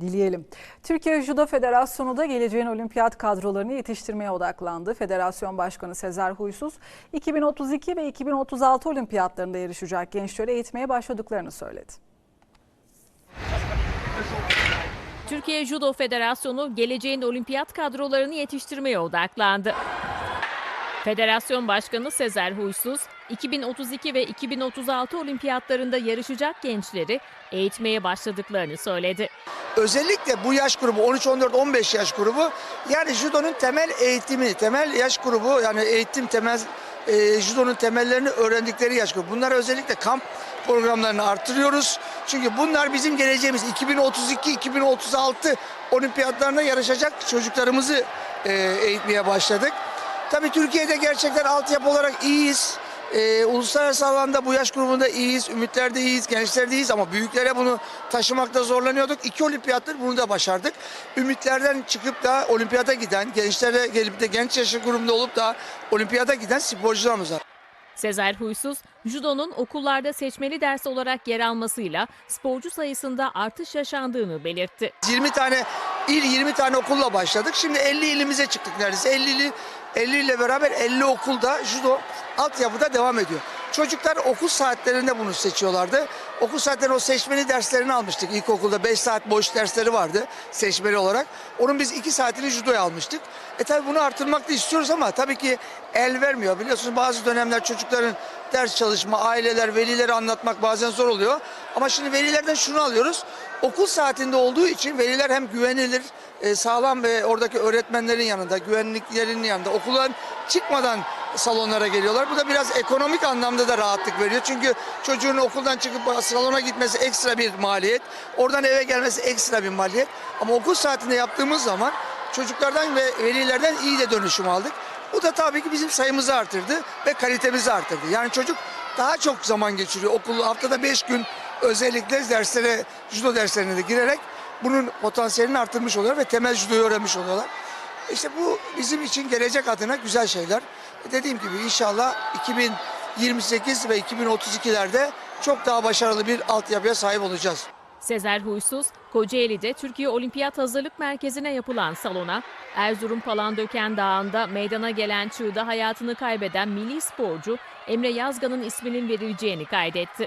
dileyelim. Türkiye Judo Federasyonu da geleceğin olimpiyat kadrolarını yetiştirmeye odaklandı. Federasyon Başkanı Sezer Huysuz 2032 ve 2036 olimpiyatlarında yarışacak gençleri eğitmeye başladıklarını söyledi. Türkiye Judo Federasyonu geleceğin olimpiyat kadrolarını yetiştirmeye odaklandı. Federasyon Başkanı Sezer Huysuz, 2032 ve 2036 olimpiyatlarında yarışacak gençleri eğitmeye başladıklarını söyledi. Özellikle bu yaş grubu 13-14-15 yaş grubu yani judonun temel eğitimi, temel yaş grubu yani eğitim temel e, judonun temellerini öğrendikleri yaş grubu. Bunlara özellikle kamp programlarını artırıyoruz. Çünkü bunlar bizim geleceğimiz 2032-2036 olimpiyatlarında yarışacak çocuklarımızı e, eğitmeye başladık. Tabii Türkiye'de gerçekten altyapı olarak iyiyiz. Ee, uluslararası alanda bu yaş grubunda iyiyiz, ümitlerde iyiyiz, gençlerde iyiyiz ama büyüklere bunu taşımakta zorlanıyorduk. İki olimpiyattır bunu da başardık. Ümitlerden çıkıp da olimpiyata giden, gençlere gelip de genç yaşı grubunda olup da olimpiyata giden sporcularımız var. Sezer Huysuz, judonun okullarda seçmeli ders olarak yer almasıyla sporcu sayısında artış yaşandığını belirtti. 20 tane il 20 tane okulla başladık. Şimdi 50 ilimize çıktık neredeyse. 50 ili 50 ile beraber 50 okulda judo altyapıda devam ediyor. Çocuklar okul saatlerinde bunu seçiyorlardı. Okul saatlerinde o seçmeli derslerini almıştık. İlkokulda 5 saat boş dersleri vardı seçmeli olarak. Onun biz 2 saatini judoya almıştık. E tabi bunu artırmak da istiyoruz ama tabii ki el vermiyor. Biliyorsunuz bazı dönemler çocukların ders çalışma, aileler, velileri anlatmak bazen zor oluyor. Ama şimdi velilerden şunu alıyoruz. Okul saatinde olduğu için veliler hem güvenilir, e, sağlam ve oradaki öğretmenlerin yanında, güvenliklerin yanında, okuldan çıkmadan salonlara geliyorlar. Bu da biraz ekonomik anlamda da rahatlık veriyor. Çünkü çocuğun okuldan çıkıp salona gitmesi ekstra bir maliyet. Oradan eve gelmesi ekstra bir maliyet. Ama okul saatinde yaptığımız zaman çocuklardan ve velilerden iyi de dönüşüm aldık. Bu da tabii ki bizim sayımızı artırdı ve kalitemizi artırdı. Yani çocuk daha çok zaman geçiriyor. Okulu haftada 5 gün özellikle derslere, judo derslerine de girerek bunun potansiyelini arttırmış oluyorlar ve temel judoyu öğrenmiş oluyorlar. İşte bu bizim için gelecek adına güzel şeyler. Dediğim gibi inşallah 2028 ve 2032'lerde çok daha başarılı bir altyapıya sahip olacağız. Sezer Huysuz, Kocaeli'de Türkiye Olimpiyat Hazırlık Merkezi'ne yapılan salona, Erzurum Palandöken Dağı'nda meydana gelen çığda hayatını kaybeden milli sporcu Emre Yazgan'ın isminin verileceğini kaydetti.